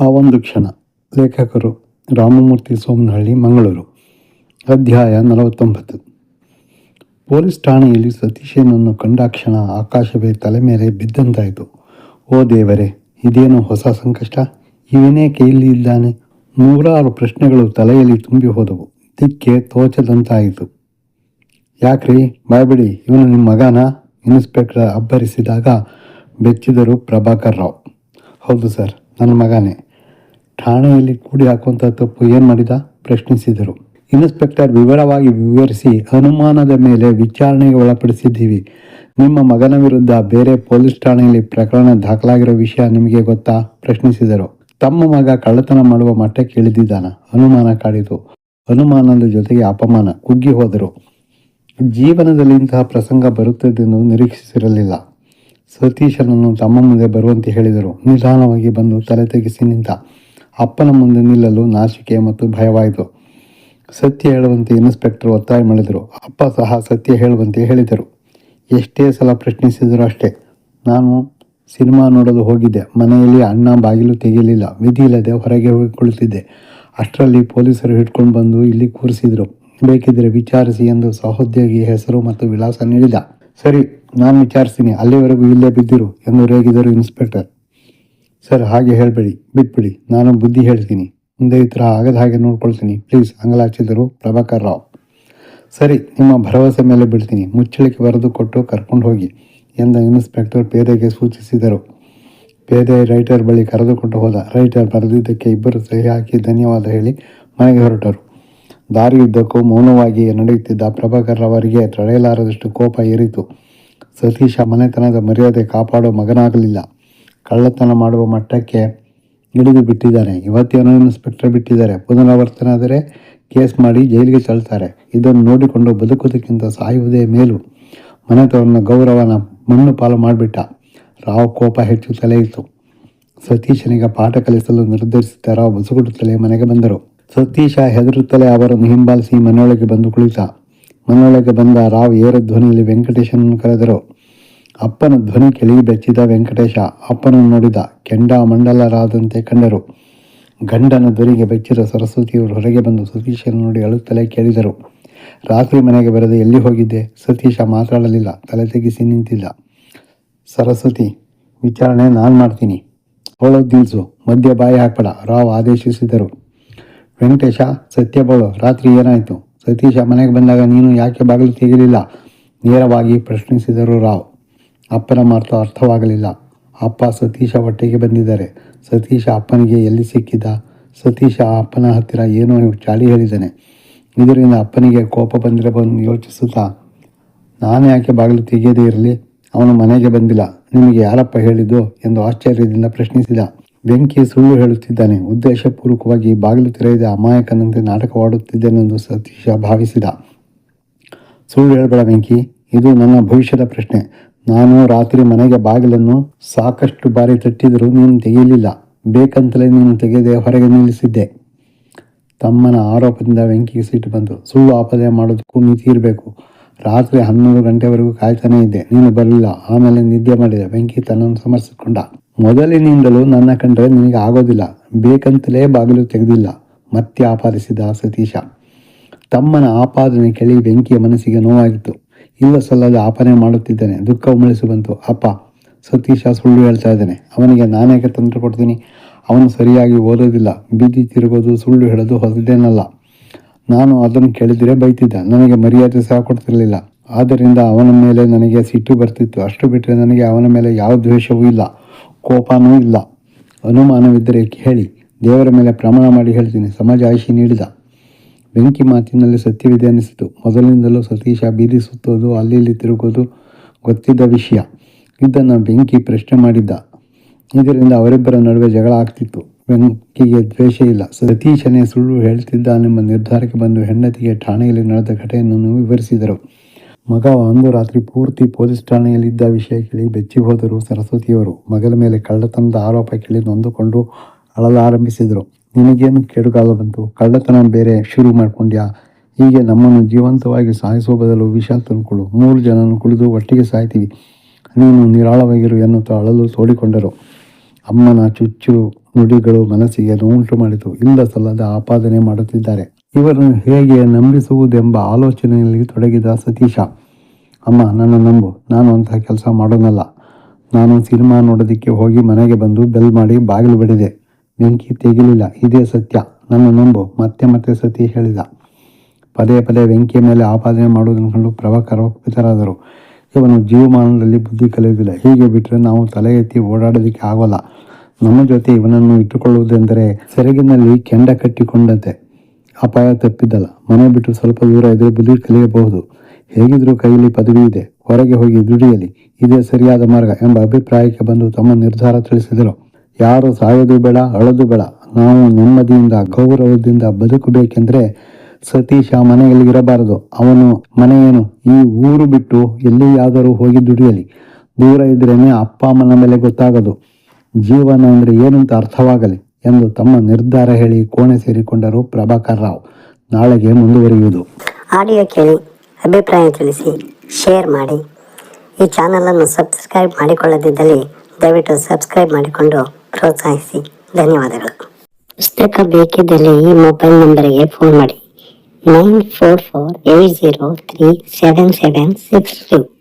ಆ ಒಂದು ಕ್ಷಣ ಲೇಖಕರು ರಾಮಮೂರ್ತಿ ಸೋಮನಹಳ್ಳಿ, ಮಂಗಳೂರು. ಅಧ್ಯಾಯ ನಲವತ್ತೊಂಬತ್ತು. ಪೊಲೀಸ್ ಠಾಣೆಯಲ್ಲಿ ಸತೀಶನನ್ನು ಕಂಡಾಕ್ಷಣ ಆಕಾಶವೇ ತಲೆ ಮೇಲೆ ಬಿದ್ದಂತಾಯಿತು. ಓ ದೇವರೇ, ಇದೇನು ಹೊಸ ಸಂಕಷ್ಟ? ಇವನೇ ಕೈಯಲ್ಲಿ ಇದ್ದಾನೆ. ನೂರಾರು ಪ್ರಶ್ನೆಗಳು ತಲೆಯಲ್ಲಿ ತುಂಬಿ ಹೋದವು. ದಿಕ್ಕೆ ತೋಚದಂತಾಯಿತು. ಯಾಕ್ರಿ? ಬಾಯ್ಬಿಡಿ, ಇವನು ನಿಮ್ಮ ಮಗನ? ಇನ್ಸ್ಪೆಕ್ಟರ್ ಅಬ್ಬರಿಸಿದಾಗ ಬೆಚ್ಚಿದರು ಪ್ರಭಾಕರ್ ರಾವ್. ಹೌದು ಸರ್, ನನ್ನ ಮಗನೇ. ಠಾಣೆಯಲ್ಲಿ ಕೂಡಿ ಹಾಕುವಂಥ ತಪ್ಪು ಏನು ಮಾಡಿದ? ಪ್ರಶ್ನಿಸಿದರು. ಇನ್ಸ್ಪೆಕ್ಟರ್ ವಿವರವಾಗಿ ವಿವರಿಸಿ ಅನುಮಾನದ ಮೇಲೆ ವಿಚಾರಣೆಗೆ ಒಳಪಡಿಸಿದ್ದೀವಿ. ನಿಮ್ಮ ಮಗನ ವಿರುದ್ಧ ಬೇರೆ ಪೊಲೀಸ್ ಠಾಣೆಯಲ್ಲಿ ಪ್ರಕರಣ ದಾಖಲಾಗಿರೋ ವಿಷಯ ನಿಮಗೆ ಗೊತ್ತಾ? ಪ್ರಶ್ನಿಸಿದರು. ತಮ್ಮ ಮಗ ಕಳ್ಳತನ ಮಾಡುವ ಮಟ್ಟಕ್ಕೆ ಇಳಿದಿದ್ದಾನ. ಅನುಮಾನ ಕಾಡಿತು. ಅನುಮಾನದ ಜೊತೆಗೆ ಅಪಮಾನ. ಕುಗ್ಗಿ ಹೋದರು. ಜೀವನದಲ್ಲಿ ಇಂತಹ ಪ್ರಸಂಗ ಬರುತ್ತದೆಂದು ನಿರೀಕ್ಷಿಸಿರಲಿಲ್ಲ. ಸತೀಶನನ್ನು ತಮ್ಮ ಮುಂದೆ ಬರುವಂತೆ ಹೇಳಿದರು. ನಿಧಾನವಾಗಿ ಬಂದು ತಲೆ ತೆಗೆಸಿ ನಿಂತ. ಅಪ್ಪನ ಮುಂದೆ ನಿಲ್ಲಲು ನಾಚಿಕೆ ಮತ್ತು ಭಯವಾಯಿತು. ಸತ್ಯ ಹೇಳುವಂತೆ ಇನ್ಸ್ಪೆಕ್ಟರ್ ಒತ್ತಾಯ ಮಾಡಿದರು. ಅಪ್ಪ ಸಹ ಸತ್ಯ ಹೇಳುವಂತೆ ಹೇಳಿದರು. ಎಷ್ಟೇ ಸಲ ಪ್ರಶ್ನಿಸಿದರೂ ಅಷ್ಟೇ. ನಾನು ಸಿನಿಮಾ ನೋಡಲು ಹೋಗಿದ್ದೆ. ಮನೆಯಲ್ಲಿ ಅಣ್ಣ ಬಾಗಿಲು ತೆಗೆಯಲಿಲ್ಲ. ವಿಧಿ ಇಲ್ಲದೆ ಹೊರಗೆ ಹೋಗಿ ಕುಳಿತಿದ್ದೆ. ಅಷ್ಟರಲ್ಲಿ ಪೊಲೀಸರು ಹಿಡ್ಕೊಂಡು ಬಂದು ಇಲ್ಲಿ ಕೂರಿಸಿದ್ರು. ಬೇಕಿದ್ದರೆ ವಿಚಾರಿಸಿ ಎಂದು ಸಹೋದ್ಯೋಗಿ ಹೆಸರು ಮತ್ತು ವಿಳಾಸ ನೀಡಿದ. ಸರಿ, ನಾನು ವಿಚಾರಿಸ್ತೀನಿ. ಅಲ್ಲಿವರೆಗೂ ಇಲ್ಲೇ ಬಿದ್ದಿರು ಎಂದು ರೇಗಿದರು ಇನ್ಸ್ಪೆಕ್ಟರ್. ಸರ್, ಹಾಗೆ ಹೇಳಬೇಡಿ, ಬಿಟ್ಬಿಡಿ. ನಾನು ಬುದ್ಧಿ ಹೇಳ್ತೀನಿ. ಮುಂದೆ ಈ ಥರ ಆಗದ ಹಾಗೆ ನೋಡ್ಕೊಳ್ತೀನಿ. ಪ್ಲೀಸ್, ಅಂಗಲಾಚಿದರು ಪ್ರಭಾಕರ್ ರಾವ್. ಸರಿ, ನಿಮ್ಮ ಭರವಸೆ ಮೇಲೆ ಬಿಡ್ತೀನಿ ಮುಚ್ಚಳಿಕೆ ಬರೆದು ಕೊಟ್ಟು ಕರ್ಕೊಂಡು ಹೋಗಿ ಎಂದ ಇನ್ಸ್ಪೆಕ್ಟರ್ ಪೇದೆಗೆ ಸೂಚಿಸಿದರು. ಪೇದೆ ರೈಟರ್ ಬಳಿ ಕರೆದುಕೊಂಡು ಹೋದ. ರೈಟರ್ ಬರೆದಿದ್ದಕ್ಕೆ ಇಬ್ಬರು ಸಹಿ ಹಾಕಿ ಧನ್ಯವಾದ ಹೇಳಿ ಮನೆಗೆ ಹೊರಟರು. ದಾರಿಯುದ್ದಕ್ಕೂ ಮೌನವಾಗಿ ನಡೆಯುತ್ತಿದ್ದ ಪ್ರಭಾಕರ್ ಅವರಿಗೆ ತಡೆಯಲಾರದಷ್ಟು ಕೋಪ ಏರಿತು. ಸತೀಶ ಮನೆತನದ ಮರ್ಯಾದೆ ಕಾಪಾಡೋ ಮಗನಾಗಲಿಲ್ಲ. ಕಳ್ಳತನ ಮಾಡುವ ಮಟ್ಟಕ್ಕೆ ಹಿಡಿದು ಬಿಟ್ಟಿದ್ದಾನೆ ಇವತ್ತೇನೋ ಇನ್ಸ್ಪೆಕ್ಟರ್ ಬಿಟ್ಟಿದ್ದಾರೆ. ಪುನರಾವರ್ತನೆ ಆದರೆ ಕೇಸ್ ಮಾಡಿ ಜೈಲಿಗೆ ತಳ್ತಾರೆ. ಇದನ್ನು ನೋಡಿಕೊಂಡು ಬದುಕುವುದಕ್ಕಿಂತ ಸಾಯುವುದೇ ಮೇಲು. ಮನೆತವರನ್ನ ಗೌರವನ ಮಣ್ಣು ಪಾಲು ಮಾಡಿಬಿಟ್ಟ. ರಾವ್ ಕೋಪ ಹೆಚ್ಚು ಇತ್ತು ಸತೀಶನಿಗೆ ಪಾಠ ಕಲಿಸಲು ನಿರ್ಧರಿಸಿದ ರಾವ್ ಬಸುಗುಡುತ್ತಲೇ ಮನೆಗೆ ಬಂದರು. ಸತೀಶ ಹೆದರುತ್ತಲೇ ಅವರನ್ನು ಹಿಂಬಾಲಿಸಿ ಮನೆಯೊಳಗೆ ಬಂದು ಕುಳಿತ. ಮನೆಯೊಳಗೆ ಬಂದ ರಾವ್ ಏರ ಧ್ವನಿಯಲ್ಲಿ ವೆಂಕಟೇಶನನ್ನು ಕರೆದರು. ಅಪ್ಪನ ಧ್ವನಿ ಕೇಳಿ ಬೆಚ್ಚಿದ ವೆಂಕಟೇಶ ಅಪ್ಪನನ್ನು ನೋಡಿದ ಕೆಂಡ ಮಂಡಲರಾದಂತೆ ಕಂಡರು. ಗಂಡನ ಧ್ವನಿಗೆ ಬೆಚ್ಚಿದ ಸರಸ್ವತಿಯವರು ಹೊರಗೆ ಬಂದು ಸತೀಶನ್ನು ನೋಡಿ ಅಳುತ್ತಲೇ ಕೇಳಿದರು. ರಾತ್ರಿ ಮನೆಗೆ ಬರದೆ ಎಲ್ಲಿ ಹೋಗಿದ್ದೆ? ಸತೀಶ ಮಾತಾಡಲಿಲ್ಲ, ತಲೆ ತೆಗಿಸಿ ನಿಂತಿಲ್ಲ ಸರಸ್ವತಿ, ವಿಚಾರಣೆ ನಾನು ಮಾಡ್ತೀನಿ. ಅವಳು ದಿಲ್ಸು, ಮಧ್ಯ ಬಾಯಿ ಹಾಕ್ಬೇಡ, ರಾವ್ ಆದೇಶಿಸಿದರು. ವೆಂಕಟೇಶ, ಸತ್ಯ ಬಳು, ರಾತ್ರಿ ಏನಾಯಿತು? ಸತೀಶ ಮನೆಗೆ ಬಂದಾಗ ನೀನು ಯಾಕೆ ಬಾಗಿಲು ತೆಗಿಲಿಲ್ಲ ನೇರವಾಗಿ ಪ್ರಶ್ನಿಸಿದರು ರಾವ್. ಅಪ್ಪನ ಮಾತು ಅರ್ಥವಾಗಲಿಲ್ಲ. ಅಪ್ಪ ಸತೀಶ ಹೊಟ್ಟೆಗೆ ಬಂದಿದ್ದಾರೆ. ಸತೀಶ ಅಪ್ಪನಿಗೆ ಎಲ್ಲಿ ಸಿಕ್ಕಿದ? ಸತೀಶ ಅಪ್ಪನ ಹತ್ತಿರ ಏನೋ ಚಾಳಿ ಹೇಳಿದ್ದಾನೆ ಇದರಿಂದ ಅಪ್ಪನಿಗೆ ಕೋಪ ಬಂದಿರಬಹುದು ಯೋಚಿಸುತ್ತಾ, ನಾನು ಯಾಕೆ ಬಾಗಿಲು ತೆಗೆಯದೇ ಇರಲಿ? ಅವನು ಮನೆಗೆ ಬಂದಿಲ್ಲ. ನಿಮಗೆ ಯಾರಪ್ಪ ಹೇಳಿದ್ದು? ಎಂದು ಆಶ್ಚರ್ಯದಿಂದ ಪ್ರಶ್ನಿಸಿದ. ಬೆಂಕಿ ಸುಳ್ಳು ಹೇಳುತ್ತಿದ್ದಾನೆ. ಉದ್ದೇಶಪೂರ್ವಕವಾಗಿ ಬಾಗಿಲು ತೆರೆಯದ ಅಮಾಯಕನಂತೆ ನಾಟಕವಾಡುತ್ತಿದ್ದೇನೆಂದು ಸತೀಶ ಭಾವಿಸಿದ. ಸುಳ್ಳು ಹೇಳಬೇಡ ಬೆಂಕಿ. ಇದು ನನ್ನ ಭವಿಷ್ಯದ ಪ್ರಶ್ನೆ. ನಾನು ರಾತ್ರಿ ಮನೆಗೆ ಬಾಗಿಲನ್ನು ಸಾಕಷ್ಟು ಬಾರಿ ತಟ್ಟಿದರೂ ನೀನು ತೆಗೆಯಲಿಲ್ಲ. ಬೇಕಂತಲೇ ನೀನು ತೆಗೆದೆ ಹೊರಗೆ ನಿಲ್ಲಿಸಿದ್ದೆ. ತಮ್ಮನ ಆರೋಪದಿಂದ ಬೆಂಕಿಗೆ ಸಿಟ್ಟು ಬಂತು. ಸುಳ್ಳು ಆಪದೆ ಮಾಡೋದಕ್ಕೂ ಮಿತಿ ಇರಬೇಕು. ರಾತ್ರಿ ಹನ್ನೊಂದು ಗಂಟೆವರೆಗೂ ಕಾಯ್ತಾನೇ ಇದ್ದೆ. ನೀನು ಬರಲಿಲ್ಲ. ಆಮೇಲೆ ನಿದ್ದೆ ಮಾಡಿದೆ. ಬೆಂಕಿ ತನ್ನನ್ನು ಸಮರ್ಸಿಕೊಂಡ ಮೊದಲಿನಿಂದಲೂ ನನ್ನ ಕಂಡ್ರೆ ನಿನಗೆ ಆಗೋದಿಲ್ಲ. ಬೇಕಂತಲೇ ಬಾಗಿಲು ತೆಗೆದಿಲ್ಲ. ಮತ್ತೆ ಆಪಾದಿಸಿದ ಸತೀಶ. ತಮ್ಮನ ಆಪಾದನೆ ಕೇಳಿ ಬೆಂಕಿಯ ಮನಸ್ಸಿಗೆ ನೋವಾಗಿತ್ತು. ಇಲ್ಲ ಸಲ್ಲದ ಆಪನೆ ಮಾಡುತ್ತಿದ್ದಾನೆ. ದುಃಖ ಉಮಳಿಸಿ ಬಂತು. ಅಪ್ಪ, ಸತೀಶ ಸುಳ್ಳು ಹೇಳ್ತಾ ಇದ್ದಾನೆ. ಅವನಿಗೆ ನಾನೇಕೆ ತಂತ್ರ ಕೊಡ್ತೀನಿ? ಅವನು ಸರಿಯಾಗಿ ಓದೋದಿಲ್ಲ. ಬೀದಿ ತಿರುಗೋದು, ಸುಳ್ಳು ಹೇಳೋದು ಹೊಸದೇನಲ್ಲ. ನಾನು ಅದನ್ನು ಕೇಳಿದರೆ ಬೈತಿದ್ದ. ನನಗೆ ಮರ್ಯಾದೆ ಸಹ ಕೊಡ್ತಿರಲಿಲ್ಲ. ಆದ್ದರಿಂದ ಅವನ ಮೇಲೆ ನನಗೆ ಸಿಟ್ಟು ಬರ್ತಿತ್ತು. ಅಷ್ಟು ಬಿಟ್ಟರೆ ನನಗೆ ಅವನ ಮೇಲೆ ಯಾವ ದ್ವೇಷವೂ ಇಲ್ಲ. ಕೋಪನೂ ಇಲ್ಲ. ಅನುಮಾನವಿದ್ದರೆ ಹೇಳಿ ದೇವರ ಮೇಲೆ ಪ್ರಮಾಣ ಮಾಡಿ ಹೇಳ್ತೀನಿ. ಸಮಾಜ ಆಯ್ಷಿ ನೀಡಿದ. ಬೆಂಕಿ ಮಾತಿನಲ್ಲಿ ಸತ್ಯವಿದೆ ಅನಿಸಿತು. ಮೊದಲಿನಿಂದಲೂ ಸತೀಶ ಬೀದಿ ಸುತ್ತೋದು ಅಲ್ಲಿ ಇಲ್ಲಿ ತಿರುಗೋದು ಗೊತ್ತಿದ್ದ ವಿಷಯ. ಇದನ್ನು ಬೆಂಕಿ ಪ್ರಶ್ನೆ ಮಾಡಿದ್ದ. ಇದರಿಂದ ಅವರಿಬ್ಬರ ನಡುವೆ ಜಗಳ ಆಗ್ತಿತ್ತು. ಬೆಂಕಿಗೆ ದ್ವೇಷ ಇಲ್ಲ. ಸತೀಶನೇ ಸುಳ್ಳು ಹೇಳ್ತಿದ್ದಾನೆಂಬ ನಿರ್ಧಾರಕ್ಕೆ ಬಂದು ಹೆಂಡತಿಗೆ ಠಾಣೆಯಲ್ಲಿ ನಡೆದ ಘಟನೆಯನ್ನು ವಿವರಿಸಿದರು. ಮಗ ಒಂದು ರಾತ್ರಿ ಪೂರ್ತಿ ಪೊಲೀಸ್ ಠಾಣೆಯಲ್ಲಿದ್ದ ವಿಷಯ ಕೇಳಿ ಬೆಚ್ಚಿ ಹೋದರು ಸರಸ್ವತಿಯವರು. ಮಗನ ಮೇಲೆ ಕಳ್ಳತನದ ಆರೋಪ ಕೇಳಿ ನೊಂದುಕೊಂಡು ಅಳಲಾರಂಭಿಸಿದರು. ನಿನಗೇನು ಕೆಡುಗಾಲ ಬಂತು? ಕಳ್ಳತನ ಬೇರೆ ಶುರು ಮಾಡ್ಕೊಂಡ್ಯಾ? ಹೀಗೆ ನಮ್ಮನ್ನು ಜೀವಂತವಾಗಿ ಸಾಯಿಸುವ ಬದಲು ವಿಷ ತಂದುಕೊಳ್ಳು ಮೂರು ಜನನು ಕುಳಿದು ಒಟ್ಟಿಗೆ ಸಾಯ್ತೀವಿ. ನೀನು ನಿರಾಳವಾಗಿರು ಎನ್ನುತ್ತಾ ಅಳಲು ತೋಡಿಕೊಂಡರು ಅಮ್ಮನ ಚುಚ್ಚು ನುಡಿಗಳು ಮನಸ್ಸಿಗೆ ನೋವುಂಟು ಮಾಡಿತು. ಇಲ್ಲ ಸಲ್ಲದ ಆಪಾದನೆ ಮಾಡುತ್ತಿದ್ದಾರೆ. ಇವರನ್ನು ಹೇಗೆ ನಂಬಿಸುವುದೆಂಬ ಆಲೋಚನೆಯಲ್ಲಿ ತೊಡಗಿದ ಸತೀಶ. ಅಮ್ಮ, ನನ್ನ ನಂಬು. ನಾನು ಅಂತಹ ಕೆಲಸ ಮಾಡೋನಲ್ಲ. ನಾನು ಸಿನಿಮಾ ನೋಡೋದಕ್ಕೆ ಹೋಗಿ ಮನೆಗೆ ಬಂದು ಬೆಲ್ ಮಾಡಿ ಬಾಗಿಲು ಬಡಿದೆ. ಬೆಂಕಿ ತೆಗಿಲಿಲ್ಲ. ಇದೇ ಸತ್ಯ. ನನ್ನ ನಂಬು ಮತ್ತೆ ಮತ್ತೆ ಸತಿ ಹೇಳಿದ. ಪದೇ ಪದೇ ಬೆಂಕಿಯ ಮೇಲೆ ಆಪಾದನೆ ಮಾಡುವುದನ್ನು ಕಂಡು ಪ್ರಭಾಕರ ಕುಪಿತರಾದರು ಇವನು ಜೀವಮಾನದಲ್ಲಿ ಬುದ್ಧಿ ಕಲಿಯುವುದಿಲ್ಲ. ಹೀಗೆ ಬಿಟ್ಟರೆ ನಾವು ತಲೆ ಎತ್ತಿ ಓಡಾಡೋದಕ್ಕೆ ಆಗೋಲ್ಲ. ನಮ್ಮ ಜೊತೆ ಇವನನ್ನು ಇಟ್ಟುಕೊಳ್ಳುವುದೆಂದರೆ ಸೆರಗಿನಲ್ಲಿ ಕೆಂಡ ಕಟ್ಟಿಕೊಂಡಂತೆ. ಅಪಾಯ ತಪ್ಪಿದ್ದಲ್ಲ. ಮನೆ ಬಿಟ್ಟು ಸ್ವಲ್ಪ ದೂರ ಇದ್ರೆ ಬುದ್ಧಿ ಕಲಿಯಬಹುದು. ಹೇಗಿದ್ರೂ ಕೈಯಲ್ಲಿ ಪದವಿ ಇದೆ. ಹೊರಗೆ ಹೋಗಿ ದುಡಿಯಲಿ. ಇದೇ ಸರಿಯಾದ ಮಾರ್ಗ ಎಂಬ ಅಭಿಪ್ರಾಯಕ್ಕೆ ಬಂದು ತಮ್ಮ ನಿರ್ಧಾರ ತಿಳಿಸಿದರು. ಯಾರು ಸಾಯೋದು ಬೇಡ, ಅಳೋದು ಬೇಡ. ನಾವು ನೆಮ್ಮದಿಯಿಂದ, ಗೌರವದಿಂದ ಬದುಕಬೇಕೆಂದರೆ ಸತೀಶ ಮನೆಯಲ್ಲಿ ಇರಬಾರದು ಅವನು ಮನೆಯೇನು? ಈ ಊರು ಬಿಟ್ಟು ಎಲ್ಲಿಯಾದರೂ ಹೋಗಿ ದುಡಿಯಲಿ. ದೂರ ಇದ್ರೇನೆ ಅಪ್ಪ ಅಮ್ಮನ ಮೇಲೆ ಗೊತ್ತಾಗದು. ಜೀವನ ಅಂದ್ರೆ ಏನಂತ ಅರ್ಥವಾಗಲಿ ಎಂದು ತಮ್ಮ ನಿರ್ಧಾರ ಹೇಳಿ ಕೋಣೆ ಸೇರಿಕೊಂಡರು ಪ್ರಭಾಕರ್ ರಾವ್. ನಾಳೆಗೆ ಮುಂದುವರಿಯುವುದು. ಆಡಿಯೋ ಕೇಳಿ, ಅಭಿಪ್ರಾಯ ತಿಳಿಸಿ, ಶೇರ್ ಮಾಡಿ. ಈ ಚಾನಲನ್ನು ಸಬ್ಸ್ಕ್ರೈಬ್ ಮಾಡಿಕೊಳ್ಳದಿದ್ದಲ್ಲಿ ದಯವಿಟ್ಟು ಸಬ್ಸ್ಕ್ರೈಬ್ ಮಾಡಿಕೊಂಡು ಪ್ರೋತ್ಸಾಹಿಸಿ. ಧನ್ಯವಾದಗಳು. ಪುಸ್ತಕ ಬೇಕಿದ್ದಲ್ಲಿ ಈ ಮೊಬೈಲ್ ನಂಬರಿಗೆ ಫೋನ್ ಮಾಡಿ. Nine four four eight zero three seven seven six two.